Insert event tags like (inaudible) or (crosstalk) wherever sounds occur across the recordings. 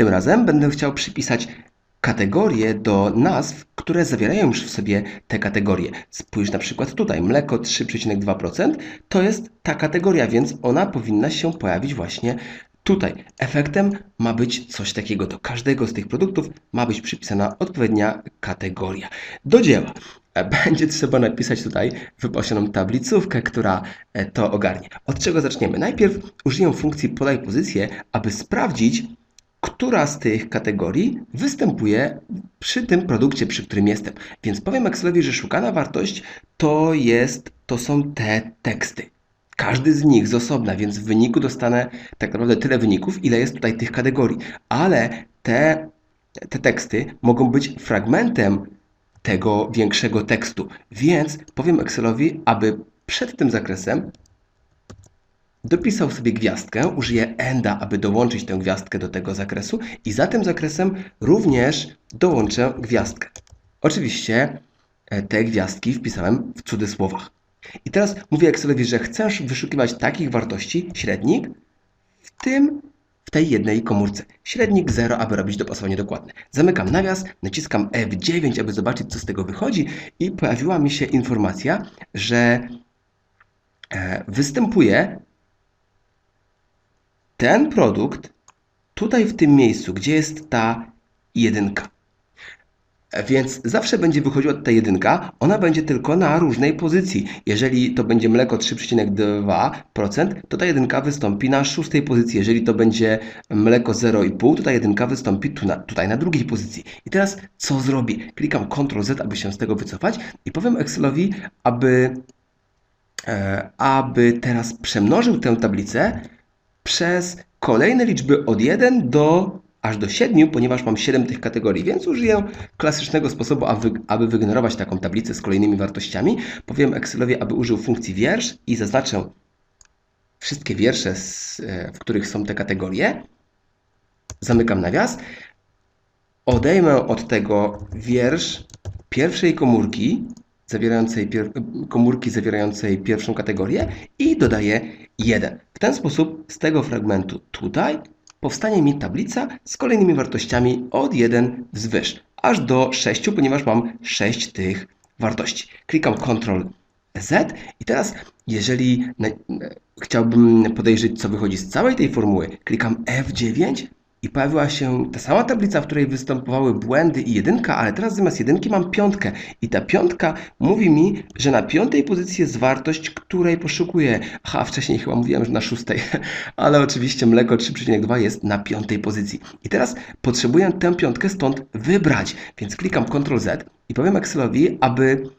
Tym razem będę chciał przypisać kategorie do nazw, które zawierają już w sobie te kategorie. Spójrz na przykład tutaj, mleko 3,2% to jest ta kategoria, więc ona powinna się pojawić właśnie tutaj. Efektem ma być coś takiego. Do każdego z tych produktów ma być przypisana odpowiednia kategoria. Do dzieła. Będzie trzeba napisać tutaj wypasioną tablicówkę, która e, to ogarnie. Od czego zaczniemy? Najpierw użyję funkcji podaj pozycję, aby sprawdzić, która z tych kategorii występuje przy tym produkcie, przy którym jestem. Więc powiem Excelowi, że szukana wartość to jest, to są te teksty. Każdy z nich z osobna, więc w wyniku dostanę tak naprawdę tyle wyników, ile jest tutaj tych kategorii. Ale te, te teksty mogą być fragmentem tego większego tekstu. Więc powiem Excelowi, aby przed tym zakresem dopisał sobie gwiazdkę, użyję enda, aby dołączyć tę gwiazdkę do tego zakresu i za tym zakresem również dołączę gwiazdkę. Oczywiście e, te gwiazdki wpisałem w cudzysłowach. I teraz mówię Excelowi, że chcę wyszukiwać takich wartości średnik w tym w tej jednej komórce. Średnik 0, aby robić dopasowanie dokładne. Zamykam nawias, naciskam F9, aby zobaczyć, co z tego wychodzi i pojawiła mi się informacja, że e, występuje ten produkt tutaj w tym miejscu, gdzie jest ta jedynka. Więc zawsze będzie wychodziła ta jedynka, ona będzie tylko na różnej pozycji. Jeżeli to będzie mleko 3,2%, to ta jedynka wystąpi na szóstej pozycji. Jeżeli to będzie mleko 0,5%, to ta jedynka wystąpi tu na, tutaj na drugiej pozycji. I teraz co zrobię? Klikam Ctrl Z, aby się z tego wycofać i powiem Excelowi, aby, e, aby teraz przemnożył tę tablicę przez kolejne liczby od 1 do aż do 7, ponieważ mam 7 tych kategorii, więc użyję klasycznego sposobu, aby, wygenerować taką tablicę z kolejnymi wartościami. Powiem Excelowi, aby użył funkcji wiersz i zaznaczę wszystkie wiersze, e, w których są te kategorie. Zamykam nawias. Odejmę od tego wiersz pierwszej komórki, zawierającej komórki zawierającej pierwszą kategorię i dodaję 1. Ten sposób z tego fragmentu tutaj powstanie mi tablica z kolejnymi wartościami od 1 wzwyż, aż do 6, ponieważ mam 6 tych wartości. Klikam Ctrl Z i teraz, jeżeli chciałbym podejrzeć, co wychodzi z całej tej formuły, klikam F9 i pojawiła się ta sama tablica, w której występowały błędy i jedynka, ale teraz zamiast jedynki mam piątkę i ta piątka mówi mi, że na piątej pozycji jest wartość, której poszukuję. Aha, wcześniej chyba mówiłem, że na szóstej, (laughs) ale oczywiście mleko 3,2 jest na piątej pozycji. I teraz potrzebuję tę piątkę stąd wybrać, więc klikam Ctrl Z i powiem Excelowi, aby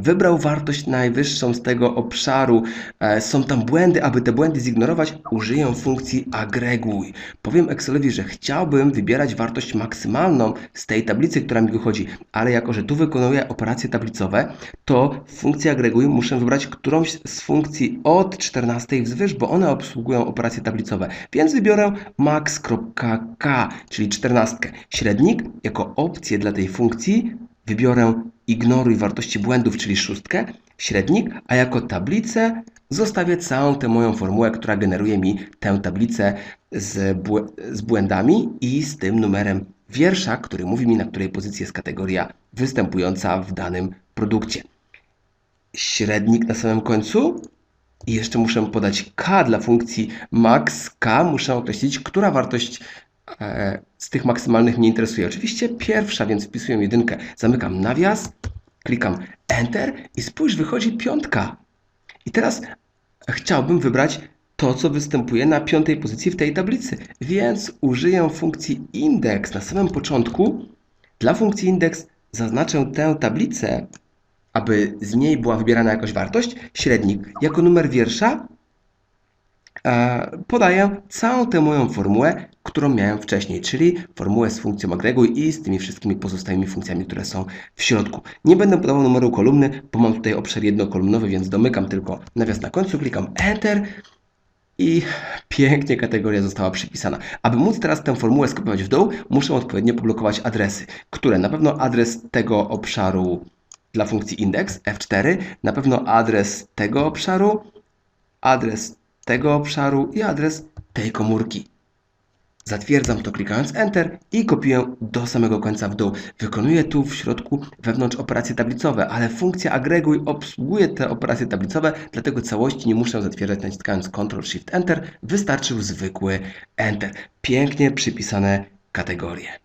wybrał wartość najwyższą z tego obszaru. E, są tam błędy, aby te błędy zignorować, użyję funkcji agreguj. Powiem Excelowi, że chciałbym wybierać wartość maksymalną z tej tablicy, która mi wychodzi, ale jako, że tu wykonuję operacje tablicowe, to w funkcji agreguj muszę wybrać którąś z funkcji od 14 wzwyż, bo one obsługują operacje tablicowe. Więc wybiorę max.k, czyli 14. Średnik jako opcję dla tej funkcji wybiorę ignoruj wartości błędów, czyli szóstkę, średnik, a jako tablicę zostawię całą tę moją formułę, która generuje mi tę tablicę z, bł z błędami i z tym numerem wiersza, który mówi mi, na której pozycji jest kategoria występująca w danym produkcie. Średnik na samym końcu i jeszcze muszę podać k dla funkcji max k. Muszę określić, która wartość z tych maksymalnych mnie interesuje. Oczywiście pierwsza, więc wpisuję jedynkę. Zamykam nawias, klikam Enter i spójrz, wychodzi piątka. I teraz chciałbym wybrać to, co występuje na piątej pozycji w tej tablicy. Więc użyję funkcji index na samym początku. Dla funkcji index zaznaczę tę tablicę, aby z niej była wybierana jakaś wartość, średnik, jako numer wiersza E, podaję całą tę moją formułę, którą miałem wcześniej, czyli formułę z funkcją agreguj i z tymi wszystkimi pozostałymi funkcjami, które są w środku. Nie będę podawał numeru kolumny, bo mam tutaj obszar jednokolumnowy, więc domykam tylko nawias na końcu, klikam Enter i pięknie kategoria została przypisana. Aby móc teraz tę formułę skopiować w dół, muszę odpowiednio poblokować adresy, które na pewno adres tego obszaru dla funkcji index F4, na pewno adres tego obszaru, adres tego obszaru i adres tej komórki. Zatwierdzam to klikając Enter i kopiuję do samego końca w dół. Wykonuję tu w środku wewnątrz operacje tablicowe, ale funkcja agreguj obsługuje te operacje tablicowe, dlatego całości nie muszę zatwierdzać naciskając Ctrl Shift Enter. Wystarczył zwykły Enter. Pięknie przypisane kategorie.